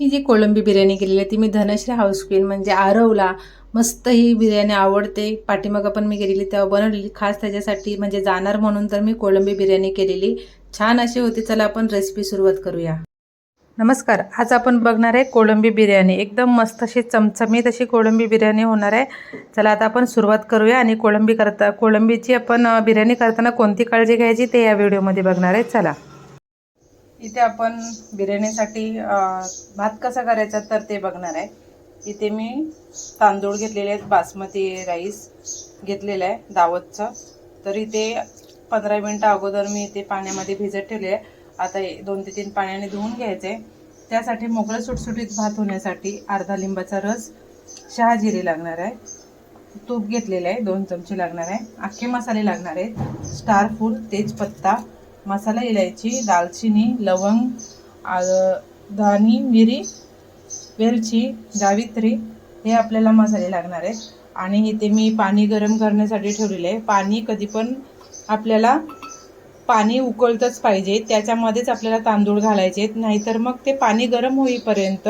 ही जी कोळंबी बिर्याणी केलेली आहे ती मी धनश्री हाऊस क्वीन म्हणजे आरवला मस्त ही बिर्याणी आवडते. पाठीमागं पण मी गेलेली तेव्हा बनवलेली. खास त्याच्यासाठी म्हणजे जाणार म्हणून तर मी कोळंबी बिर्याणी केलेली. छान अशी होती. चला आपण रेसिपी सुरुवात करूया. नमस्कार. आज आपण बघणार आहे कोळंबी बिर्याणी. एकदम मस्त अशी चमचमीत अशी कोळंबी बिर्याणी होणार आहे. चला आता आपण सुरुवात करूया आणि कोळंबी करता कोळंबीची आपण बिर्याणी करताना कोणती काळजी घ्यायची ते या व्हिडिओमध्ये बघणार आहे. चला. इथे आपण बिर्याणीसाठी भात कसा करायचा तर ते बघणार आहे. इथे मी तांदूळ घेतलेले आहेत बासमती राईस घेतलेलं आहे दावतचं. तर इथे पंधरा मिनटं अगोदर मी इथे पाण्यामध्ये भिजत ठेवले आहे. आता दोन ते तीन पाण्याने धुवून घ्यायचे. त्यासाठी मोकळं सुटसुटीत भात होण्यासाठी अर्धा लिंबाचा रस शहा जिरे लागणार आहे. तूप घेतलेलं आहे दोन चमचे लागणार आहे. अख्खे मसाले लागणार आहेत. स्टार फूड तेजपत्ता मसाला इलायची दालचिनी लवंग दाणी मिरी वेलची जावित्री हे आपल्याला मसाले लागणार आहेत. आणि इथे मी पाणी गरम करण्यासाठी ठेवलेले आहे. पाणी कधी पण आपल्याला पाणी उकळतच पाहिजे. त्याच्यामध्येच आपल्याला तांदूळ घालायचे आहेत. नाहीतर मग ते पाणी गरम होईपर्यंत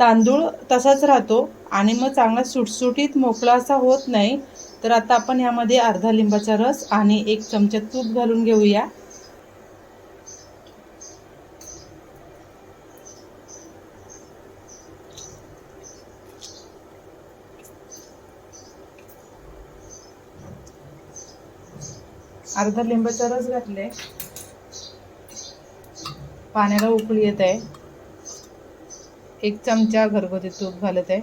तांदूळ तसाच राहतो आणि मग चांगला सुटसुटीत मोकळा असा होत नाही. तर आता आपण यामध्ये अर्धा लिंबाचा रस आणि एक चमचा तूप घालून घेऊया. अर्धा लिंबाचा रस घातले पाण्याला उकळी येत आहे एक चमचा घरगुती तूप घालत आहे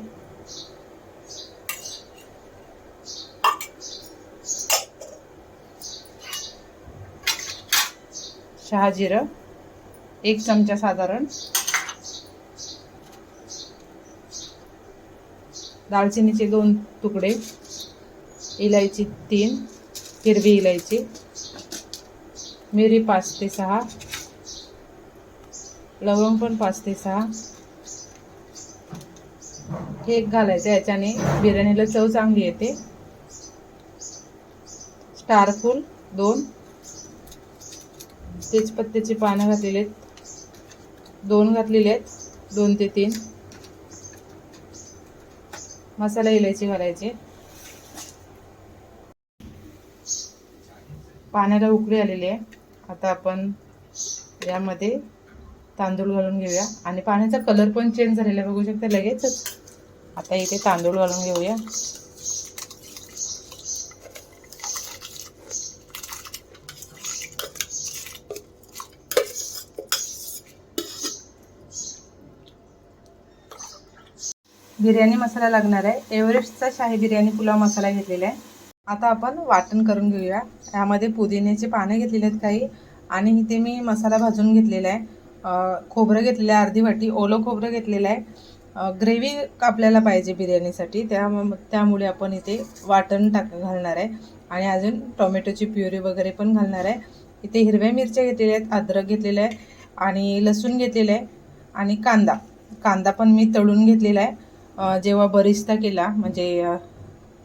शहाजिरं एक चमचा साधारण. दालचिनीचे दोन तुकडे. इलायची तीन. हिरवी इलायची मिरी पाच ते सहा लवंग पण पाच ते सहा. हे घालायचं याच्याने बिर्याणीला चव चांगली येते. स्टार फूल दोन. तेजपत्त्याची पानं घातलेली आहेत. दोन घातलेले आहेत. दोन ते तीन. मसाला इलायची घालायचे. पाण्याला उकळी आलेली आहे. आता आपण यामध्ये तांदूळ घालून घेऊया. आणि पाण्याचा कलर पण चेंज झालेला आहे. बघू शकता लगेचच. आता इथे तांदूळ घालून घेऊया. बिर्याणी मसाला लागणार आहे. एव्हरेस्टचा शाही बिर्याणी पुलाव मसाला घेतलेला आहे. आता आपण वाटण करून घेऊया. यामध्ये पुदिन्याचे पानं घेतलेले आहेत काही. आणि इथे मी मसाला भाजून घेतलेला आहे. खोबरं घेतलेलं आहे अर्धी वाटी. ओलं खोबरं घेतलेलं आहे. ग्रेव्ही आपल्याला पाहिजे बिर्याणीसाठी. त्या त्यामुळे आपण इथे वाटण टाक घालणार आहे. आणि अजून टोमॅटोची प्युरी वगैरे पण घालणार आहे. इथे हिरव्या मिरच्या घेतलेल्या आहेत अद्रक घेतलेलं आहे. आणि लसूण घेतलेलं आहे. आणि कांदा. कांदा पण मी तळून घेतलेला आहे. जेव्हा बरिस्ता केला म्हणजे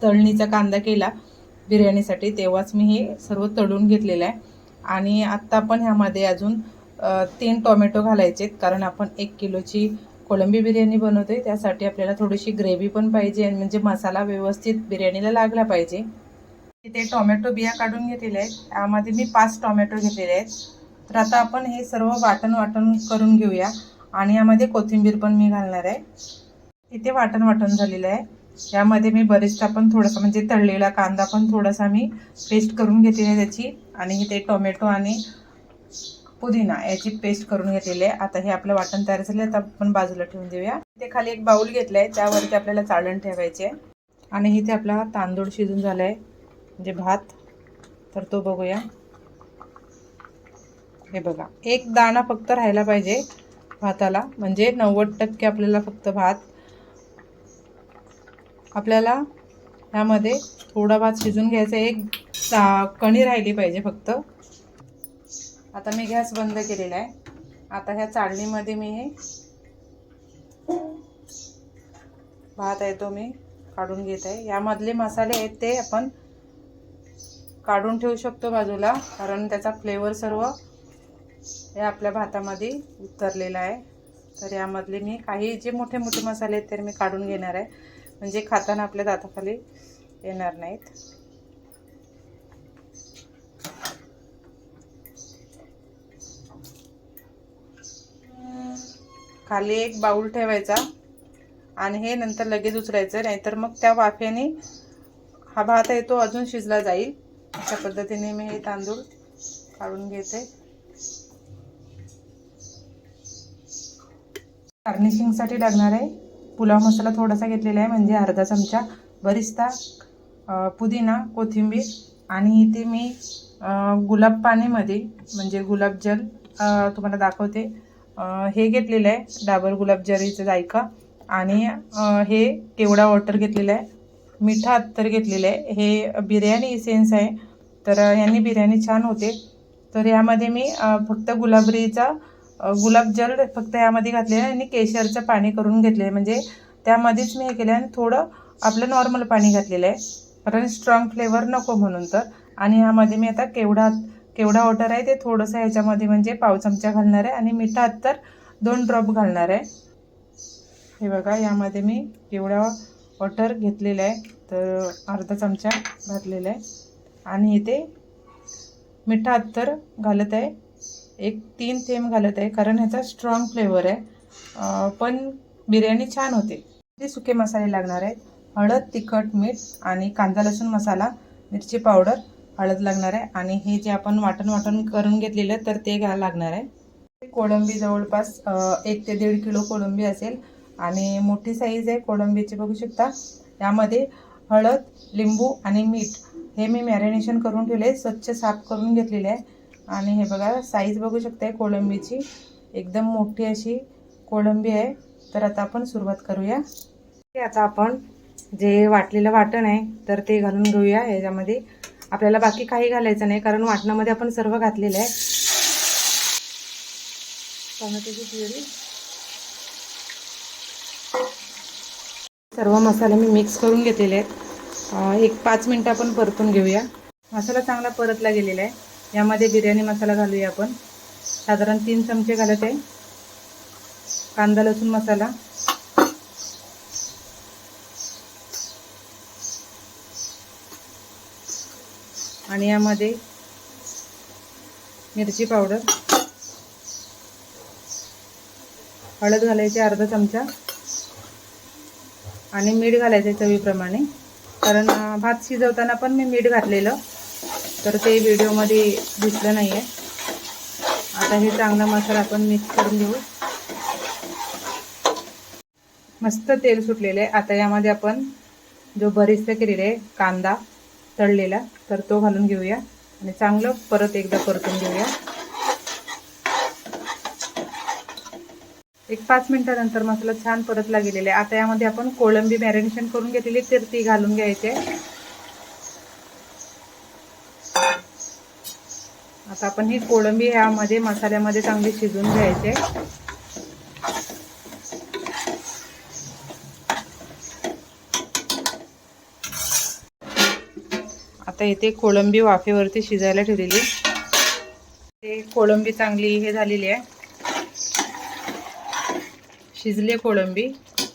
तळणीचा कांदा केला बिर्याणीसाठी तेव्हाच मी हे सर्व तळून घेतलेलं आहे. आणि आत्ता आपण ह्यामध्ये अजून तीन टोमॅटो घालायचे आहेत कारण आपण एक किलोची कोळंबी बिर्याणी बनवतोय. त्यासाठी आपल्याला थोडीशी ग्रेव्ही पण पाहिजे आणि म्हणजे मसाला व्यवस्थित बिर्याणीला लागला पाहिजे. इथे टोमॅटो बिया काढून घेतलेल्या आहेत. यामध्ये मी पाच टोमॅटो घेतलेले आहेत. तर आता आपण हे सर्व वाटण वाटण करून घेऊया. आणि यामध्ये कोथिंबीर पण मी घालणार आहे. इथे वाटण वाटण झालेलं आहे. यामध्ये मी बरेचसा पण थोडासा म्हणजे तळलेला कांदा पण थोडासा मी पेस्ट करून घेतलेली त्याची. आणि ते टोमॅटो आणि पुदिना याची पेस्ट करून घेतलेली आहे. आता हे आपलं वाटण तयार झालं आता आपण बाजूला ठेवून देऊया. इथे खाली एक बाऊल घेतला आहे त्यावरती आपल्याला चाळण ठेवायचे आहे. आणि इथे आपला तांदूळ शिजून झाला आहे म्हणजे भात. तर तो बघूया. हे बघा. एक दाणा फक्त राहायला पाहिजे भाताला. म्हणजे नव्वद टक्के आपल्याला फक्त भात आपल्याला ह्यामध्ये थोडा भात शिजून घ्यायचा. एक सा कणी राहिली पाहिजे फक्त. आता मी गॅस बंद केलेला आहे. आता ह्या चाळणीमध्ये मी हे भात आहे तो मी काढून घेत आहे. यामधले मसाले आहेत ते आपण काढून ठेवू शकतो बाजूला कारण त्याचा फ्लेवर सर्व हे आपल्या भातामध्ये उतरलेला आहे. तर यामधले मी काही जे मोठे मोठे मसाले आहेत तर मी काढून घेणार आहे. म्हणजे खाताना आपल्या दाताखाली येणार नाहीत. खाली एक बाऊल ठेवायचा आणि हे नंतर लगेच उचलायचं नाहीतर मग त्या वाफ्याने हा भात आहे तो अजून शिजला जाईल. अशा पद्धतीने मी हे तांदूळ काढून घेते. गार्निशिंगसाठी लागणार आहे पुलाव मसाला थोडासा घेतलेला आहे म्हणजे अर्धा चमचा बरिस्ता पुदिना कोथिंबीर आणि इथे मी गुलाब पाणीमध्ये म्हणजे गुलाबजल तुम्हाला दाखवते. हे घेतलेलं आहे डाबर गुलाबजरीचं जायका. आणि हे केवडा वॉटर घेतलेलं आहे मिठा अत्तर घेतलेलं आहे. हे बिर्याणी इसेन्स आहे. तर यांनी बिर्याणी छान होते. तर यामध्ये मी फक्त गुलाबरीचा गुलाबजल फक्त यामध्ये घातलेलं आहे आणि केशरचं पाणी करून घेतले म्हणजे त्यामध्येच मी हे केलं आणि थोडं आपलं नॉर्मल पाणी घातलेलं आहे. कारण स्ट्रॉंग फ्लेवर नको म्हणून तर. आणि ह्यामध्ये मी आता केवढा केवढा वॉटर आहे ते थोडंसं ह्याच्यामध्ये म्हणजे पाव चमचा घालणार आहे आणि मिठा तर दोन ड्रॉप घालणार आहे. हे बघा यामध्ये मी केवढा वॉटर घेतलेलं आहे. तर अर्धा चमचा घातलेला आहे. आणि इथे मिठा अत्तर घालत आहे. एक तीन थेंब घालत आहे कारण ह्याचा स्ट्रॉंग फ्लेवर आहे. पण बिर्याणी छान होते. ते सुके मसाले लागणार आहेत. हळद तिखट मीठ आणि कांदा लसूण मसाला मिरची पावडर हळद लागणार आहे. आणि हे जे आपण वाटण वाटण करून घेतलेलं तर ते घा लागणार आहे. कोळंबी जवळपास एक ते दीड किलो कोळंबी असेल. आणि मोठी साईज आहे कोळंबीची बघू शकता. यामध्ये हळद लिंबू आणि मीठ हे मी मॅरिनेशन करून ठेवले स्वच्छ साफ करून घेतलेले आहे. आणि हे बघा साईज बघू शकताय कोळंबीची. एकदम मोठी अशी कोळंबी आहे. तर आता आपण सुरुवात करूया. आता आपण जे वाटलेलं वाटण आहे तर ते घालून घेऊया याच्यामध्ये. आपल्याला बाकी काही घालायचं नाही कारण वाटणामध्ये आपण सर्व घातलेलं आहे. टोमॅटोची प्युरी. सर्व मसाले मी मिक्स करून घेतलेले आहेत. एक पाच मिनटं आपण परतून घेऊया. मसाला चांगला परतला गेलेला आहे. यामध्ये बिर्याणी मसाला घालूया आपण. साधारण तीन चमचे घालत. आहे कांदा लसूण मसाला. आणि यामध्ये मिरची पावडर. हळद घालायची अर्धा चमचा. आणि मीठ घालायचं चवीप्रमाणे. कारण भात शिजवताना पण मी मीठ घातलेलं. तर ते व्हिडिओमध्ये दिसलं नाही आहे आता हे चांगला मसाला आपण मिक्स करून घेऊ. मस्त तेल सुटलेलं. आहे आता यामध्ये आपण जो बरिस्ता केलेला आहे कांदा तळलेला तर तो घालून घेऊया. आणि चांगलं परत एकदा परतून घेऊया. एक पाच मिनिटानंतर मसाला छान परतला गेलेला आहे. आता यामध्ये आपण कोळंबी मॅरिनेशन करून घेतलेली तर ती घालून घ्यायची आहे. आता आपण ही कोळंबी ह्यामध्ये मसाल्यामध्ये चांगली शिजून घ्यायचे आता इथे कोळंबी वाफेवरती शिजायला ठेवलेली ते कोळंबी चांगली हे झालेली आहे. शिजले कोळंबी.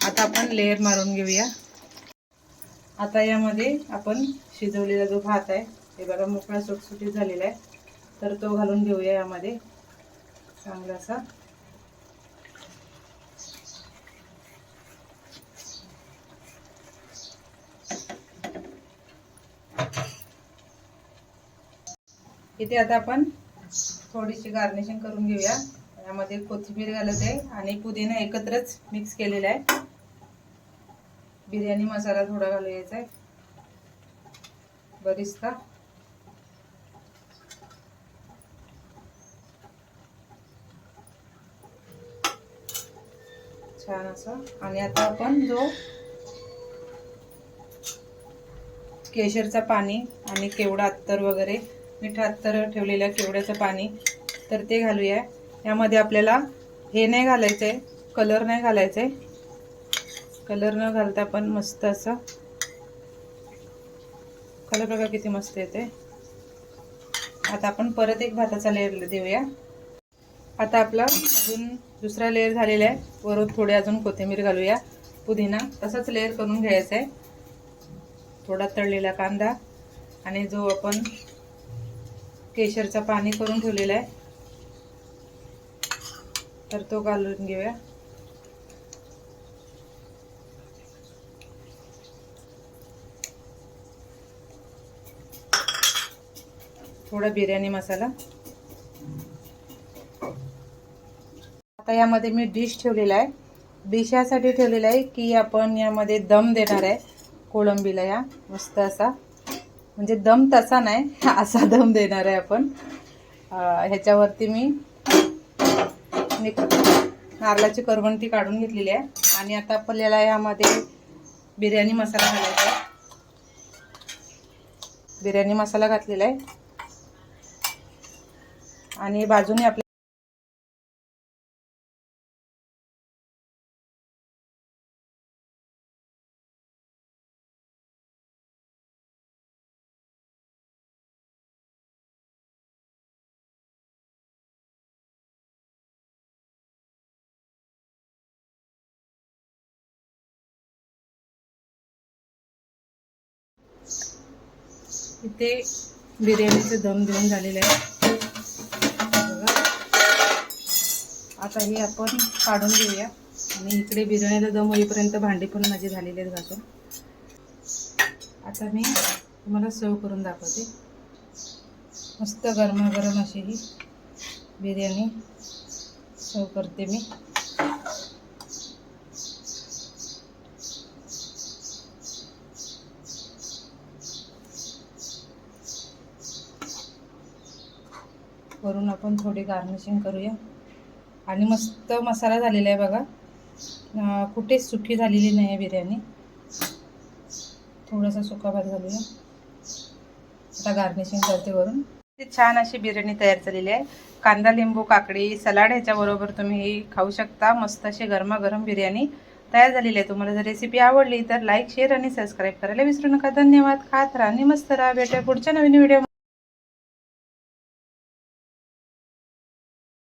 आता आपण लेअर मारून घेऊया. आता यामध्ये आपण शिजवलेला जो भात आहे हे बघा मोकळा सुटसुटीत झालेला आहे. तर तो घालून घेऊया यामध्ये. चांगला असा इथे आता आपण थोडीशी गार्निशिंग करून घेऊया. यामध्ये कोथिंबीर घालत आहे आणि पुदिना एकत्रच मिक्स केलेला आहे. बिर्याणी मसाला थोडा घालायचा आहे. बरीच का छान असं. आणि आता आपण जो केशरचा पाणी आणि केवडा अत्तर वगैरे मिठा अत्तर ठेवलेल्या केवड्याचं पाणी तर ते घालूया. यामध्ये आपल्याला हे नाही घालायचं आहे कलर नाही घालायचं आहे कलर न घालता पण मस्त असं कलर बघा किती मस्त येते आता आपण परत एक भाताचा लेअर देऊया. आता आपला अजून दुसरा लेअर झालेला आहे. वरून थोडे अजून कोथिंबीर घालूया. पुदिना तसंच लेअर करून घ्यायचा आहे. थोडा तळलेला कांदा आणि जो आपण केशरचा पाणी करून ठेवलेला आहे. तर तो घालून घेऊया. थोडा बिर्याणी मसाला. आता यामध्ये मी डिश ठेवलेला आहे. डिश यासाठी ठेवलेला आहे की आपण यामध्ये दम देणार आहे कोळंबीला या. मस्त असा. म्हणजे दम तसा नाही असा दम देणार आहे आपण. ह्याच्यावरती मी नारळाची करवंटी काढून घेतलेली आहे. आणि आता आपल्याला यामध्ये बिर्याणी मसाला घालायचा आहे. बिर्याणी मसाला घातलेला आहे. आणि बाजूने आपल्या इथे बिर्याणीचं दम देऊन झालेलं आहे बघा. आता हे आपण काढून घेऊया. आणि इकडे बिर्याणीला दम होईपर्यंत भांडी पण माझी झालेली आहेत घासून. आता मी तुम्हाला सर्व करून दाखवते. मस्त गरमागरम अशी ही बिर्याणी सर्व करते मी. वरून आपण थोडी गार्निशिंग करूया. आणि मस्त मसाला झालेला आहे बघा. कुठेच सुकी झालेली नाही आहे बिर्याणी. थोडासा सुका भात घालूया. आता गार्निशिंग करते वरून. छान अशी बिर्याणी तयार झालेली आहे. कांदा लिंबू काकडी सलाड ह्याच्याबरोबर तुम्ही खाऊ शकता. मस्त अशी गरमागरम बिर्याणी तयार झालेली आहे. तुम्हाला जर रेसिपी आवडली तर लाईक शेअर आणि सबस्क्राईब करायला विसरू नका. धन्यवाद. खात राहा. आणि मस्त राहा. भेटूया पुढच्या नवीन व्हिडिओ